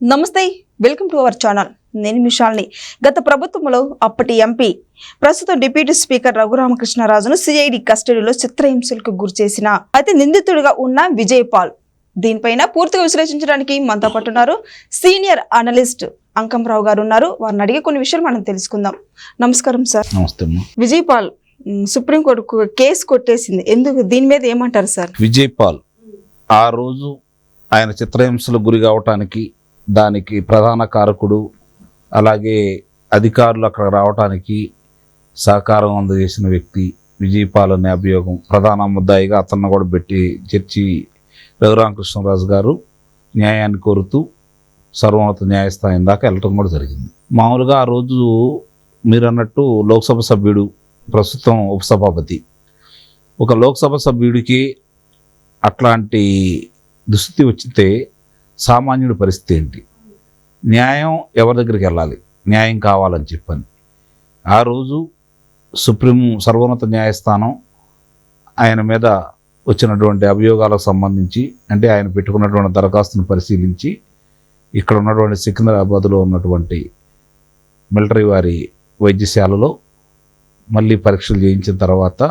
నమస్తే welcome to our channel. నేను మిషాల్ని. గత ప్రభుత్వంలో అప్పటి ఎంపీ ప్రస్తుతం డిప్యూటీ స్పీకర్ రఘురామకృష్ణరాజును సిఐడి కస్టడీలో చిత్రహింసలకు గురి చేసిన అయితే నిందితుడిగా ఉన్న విజయ్ పాల్. దీనిపైన పూర్తిగా విశ్లేషించడానికి మనతో పాటు ఉన్నారు సీనియర్ అనలిస్ట్ అంకంరావు గారు ఉన్నారు. వారిని అడిగే కొన్ని విషయాలు మనం తెలుసుకుందాం. నమస్కారం సార్. నమస్తే విజయ్ పాల్ సుప్రీంకోర్టు కేసు కొట్టేసింది. ఎందుకు? దీని మీద ఏమంటారు సార్? విజయ్ పాల్ ఆ రోజు ఆయన చిత్రహింసలకు గురి కావటానికి దానికి ప్రధాన కారకుడు అలాగే అధికారులు అక్కడ రావటానికి సహకారం అందజేసిన వ్యక్తి విజయ్ అభియోగం ప్రధాన ముద్దాయిగా అతన్ని కూడా పెట్టి చర్చి రఘురామకృష్ణరాజు గారు న్యాయాన్ని కోరుతూ సర్వోన్నత న్యాయస్థానం దాకా వెళ్ళటం కూడా జరిగింది. మామూలుగా ఆ రోజు మీరు అన్నట్టు లోక్సభ సభ్యుడు ప్రస్తుతం ఉపసభాపతి. ఒక లోక్సభ సభ్యుడికి అట్లాంటి దుస్థితి వచ్చితే సామాన్యుడి పరిస్థితి ఏంటి? న్యాయం ఎవరి దగ్గరికి వెళ్ళాలి? న్యాయం కావాలని చెప్పని. ఆ రోజు సుప్రీం సర్వోన్నత న్యాయస్థానం ఆయన మీద వచ్చినటువంటి అభియోగాలకు సంబంధించి అంటే ఆయన పెట్టుకున్నటువంటి దరఖాస్తును పరిశీలించి ఇక్కడ ఉన్నటువంటి సికింద్రాబాద్లో ఉన్నటువంటి మిలిటరీ వారి వైద్యశాలలో మళ్ళీ పరీక్షలు చేయించిన తర్వాత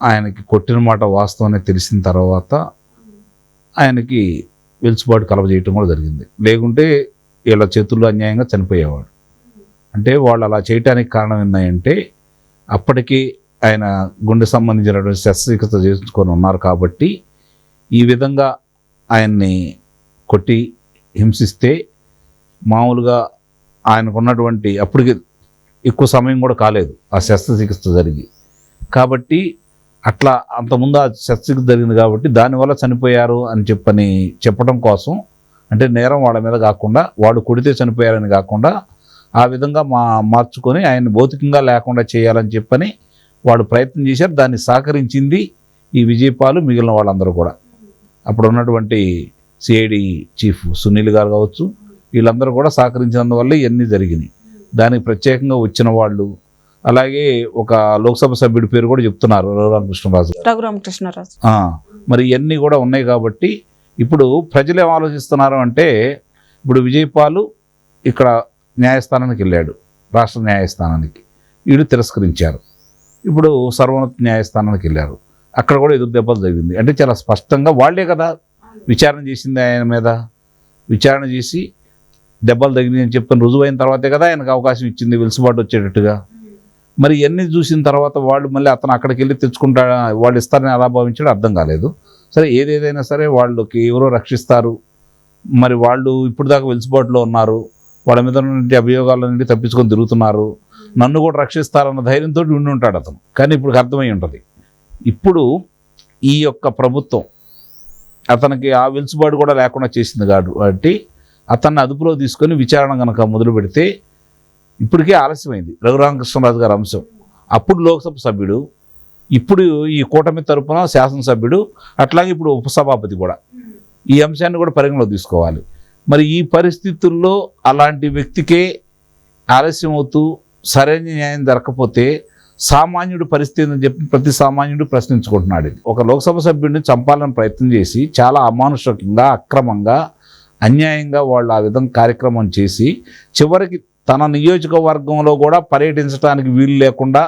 ఆయనకి కొట్టిన మాట వాస్తవమే తెలిసిన తర్వాత ఆయనకి వెలుసుబాటు కలవజేయటం కూడా జరిగింది. లేకుంటే వీళ్ళ చేతుల్లో అన్యాయంగా చనిపోయేవాడు. అంటే వాళ్ళు అలా చేయటానికి కారణం ఏంటంటే అప్పటికి ఆయన గుండె సంబంధించినటువంటి శస్త్రచికిత్స చేసుకొని ఉన్నారు కాబట్టి ఈ విధంగా ఆయన్ని కొట్టి హింసిస్తే మామూలుగా ఆయనకున్నటువంటి అప్పటికి ఎక్కువ సమయం కూడా కాలేదు ఆ శస్త్రచికిత్స జరిగి. కాబట్టి అట్లా అంతకుముందు ఆ శస్త్రచికిత్స జరిగింది కాబట్టి దానివల్ల చనిపోయారు అని చెప్పని చెప్పడం కోసం అంటే నేరం వాళ్ళ మీద కాకుండా వాడు కొడితే చనిపోయారని కాకుండా ఆ విధంగా మా మార్చుకొని ఆయన్ని భౌతికంగా లేకుండా చేయాలని చెప్పని వాడు ప్రయత్నం చేశారు. దాన్ని సహకరించింది ఈ విజయపాలు మిగిలిన వాళ్ళందరూ కూడా. అప్పుడు ఉన్నటువంటి సిఐడి చీఫ్ సునీల్ గారు కావచ్చు వీళ్ళందరూ కూడా సహకరించినందువల్ల ఇవన్నీ జరిగినాయి. దానికి ప్రత్యేకంగా వచ్చిన వాళ్ళు అలాగే ఒక లోక్సభ సభ్యుడి పేరు కూడా చెప్తున్నారు రఘురామకృష్ణరాజు రఘురామకృష్ణరాజు మరి ఇవన్నీ కూడా ఉన్నాయి కాబట్టి ఇప్పుడు ప్రజలు ఏం ఆలోచిస్తున్నారు అంటే ఇప్పుడు విజయపాలు ఇక్కడ న్యాయస్థానానికి వెళ్ళాడు రాష్ట్ర న్యాయస్థానానికి. వీడు తిరస్కరించారు. ఇప్పుడు సర్వోన్నత న్యాయస్థానానికి వెళ్ళారు. అక్కడ కూడా ఎదురు దెబ్బలు జరిగింది అంటే చాలా స్పష్టంగా వాళ్ళే కదా విచారణ చేసింది ఆయన మీద. విచారణ చేసి దెబ్బలు తగినాయి అని చెప్పని రుజువైన తర్వాతే కదా ఆయనకు అవకాశం ఇచ్చింది వెలుసుబాటు వచ్చేటట్టుగా. మరి ఇవన్నీ చూసిన తర్వాత వాళ్ళు మళ్ళీ అతను అక్కడికి వెళ్ళి తెచ్చుకుంటా వాళ్ళు ఇస్తారని ఎలా భావించాడో అర్థం కాలేదు. సరే ఏదేదైనా సరే వాళ్ళకి ఎవరో రక్షిస్తారు. మరి వాళ్ళు ఇప్పుడు దాకా వెలుసుబాటులో ఉన్నారు. వాళ్ళ మీద నుండి అభియోగాల నుండి తప్పించుకొని తిరుగుతున్నారు. నన్ను కూడా రక్షిస్తారన్న ధైర్యంతో ఉండి ఉంటాడు అతను. కానీ ఇప్పుడు అర్థమై ఉంటుంది. ఇప్పుడు ఈ యొక్క ప్రభుత్వం అతనికి ఆ వెలుసుబాటు కూడా లేకుండా చేసింది కాబట్టి అతన్ని అదుపులో తీసుకొని విచారణ కనుక మొదలు పెడితే ఇప్పటికే ఆలస్యమైంది. రఘురామకృష్ణరాజు గారి అంశం. అప్పుడు లోక్సభ సభ్యుడు ఇప్పుడు ఈ కూటమి తరపున శాసనసభ్యుడు అట్లాగే ఇప్పుడు ఉపసభాపతి కూడా. ఈ అంశాన్ని కూడా పరిగణలో తీసుకోవాలి. మరి ఈ పరిస్థితుల్లో అలాంటి వ్యక్తికే ఆలస్యం అవుతూ సరైన న్యాయం దొరకపోతే సామాన్యుడు పరిస్థితి అని చెప్పి ప్రతి సామాన్యుడు ప్రశ్నించుకుంటున్నాడు ఒక లోక్సభ సభ్యుడిని చంపాలని ప్రయత్నం చేసి చాలా అమానుషకంగా అక్రమంగా అన్యాయంగా వాళ్ళు ఆ విధంగా కార్యక్రమం చేసి చివరికి తన నియోజకవర్గంలో కూడా పర్యటించడానికి వీలు లేకుండా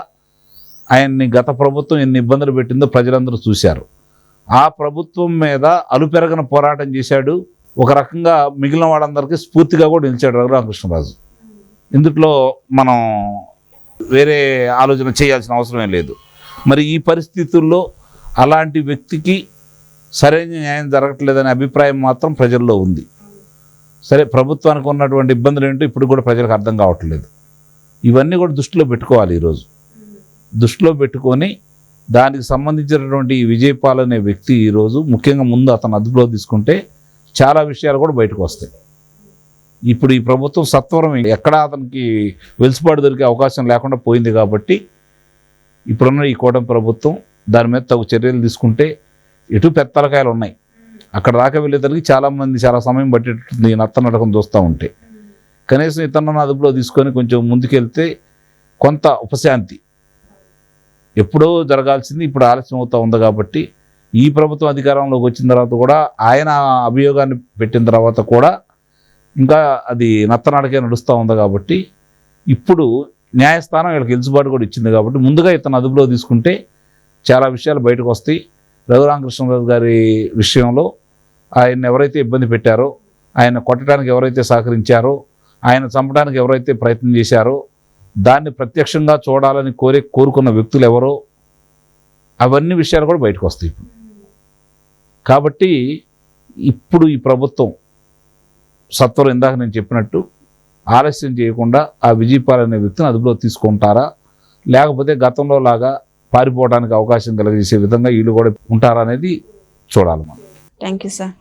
ఆయన్ని గత ప్రభుత్వం ఎన్ని ఇబ్బందులు పెట్టిందో ప్రజలందరూ చూశారు. ఆ ప్రభుత్వం మీద అలుపెరగన పోరాటం చేశాడు. ఒక రకంగా మిగిలిన వాళ్ళందరికీ స్ఫూర్తిగా కూడా నిలిచాడు రఘురామకృష్ణరాజు ఇందుట్లో మనం వేరే ఆలోచన చేయాల్సిన అవసరమే లేదు. మరి ఈ పరిస్థితుల్లో అలాంటి వ్యక్తికి సరైన న్యాయం జరగట్లేదనే అభిప్రాయం మాత్రం ప్రజల్లో ఉంది. సరే ప్రభుత్వానికి ఉన్నటువంటి ఇబ్బందులు ఏంటో ఇప్పుడు కూడా ప్రజలకు అర్థం కావట్లేదు. ఇవన్నీ కూడా దృష్టిలో పెట్టుకోవాలి ఈరోజు. దృష్టిలో పెట్టుకొని దానికి సంబంధించినటువంటి విజయపాల్ అనే వ్యక్తి ఈరోజు ముఖ్యంగా ముందు అతను అదుపులో తీసుకుంటే చాలా విషయాలు కూడా బయటకు వస్తాయి. ఇప్పుడు ఈ ప్రభుత్వం సత్వరం ఎక్కడ అతనికి వెలుసుబాటు దొరికే అవకాశం లేకుండా పోయింది కాబట్టి ఇప్పుడున్న ఈ కూటమి ప్రభుత్వం దాని మీద తగు చర్యలు తీసుకుంటే ఎటు పెత్తలకాయలు ఉన్నాయి. అక్కడ రాక వెళ్ళేసరికి చాలామంది చాలా సమయం పట్టేటట్టుంది నత్త నడకం చూస్తూ ఉంటే. కనీసం ఇతను అదుపులో తీసుకొని కొంచెం ముందుకెళ్తే కొంత ఉపశాంతి. ఎప్పుడో జరగాల్సింది ఇప్పుడు ఆలస్యం అవుతూ ఉంది కాబట్టి ఈ ప్రభుత్వం అధికారంలోకి వచ్చిన తర్వాత కూడా ఆయన అభియోగాన్ని పెట్టిన తర్వాత కూడా ఇంకా అది నత్తనాడకే నడుస్తూ ఉంది కాబట్టి ఇప్పుడు న్యాయస్థానం వీళ్ళకి ఎలుసుబాటు కూడా ఇచ్చింది కాబట్టి ముందుగా ఇతను అదుపులో తీసుకుంటే చాలా విషయాలు బయటకు వస్తాయి. రఘురామకృష్ణరాజు గారి విషయంలో ఆయన ఎవరైతే ఇబ్బంది పెట్టారో ఆయన కొట్టడానికి ఎవరైతే సహకరించారో ఆయన చంపడానికి ఎవరైతే ప్రయత్నం చేశారో దాన్ని ప్రత్యక్షంగా చూడాలని కోరి కోరుకున్న వ్యక్తులు ఎవరో అవన్నీ విషయాలు కూడా బయటకు వస్తాయి ఇప్పుడు. కాబట్టి ఇప్పుడు ఈ ప్రభుత్వం సత్వరం ఇందాక నేను చెప్పినట్టు ఆలస్యం చేయకుండా ఆ విజయపాల్ అనే వ్యక్తిని అదుపులో తీసుకుంటారా? లేకపోతే గతంలో లాగా పారిపోవడానికి అవకాశం కలిగజేసే విధంగా వీళ్ళు కూడా ఉంటారనేది చూడాలి మనం. Thank you sir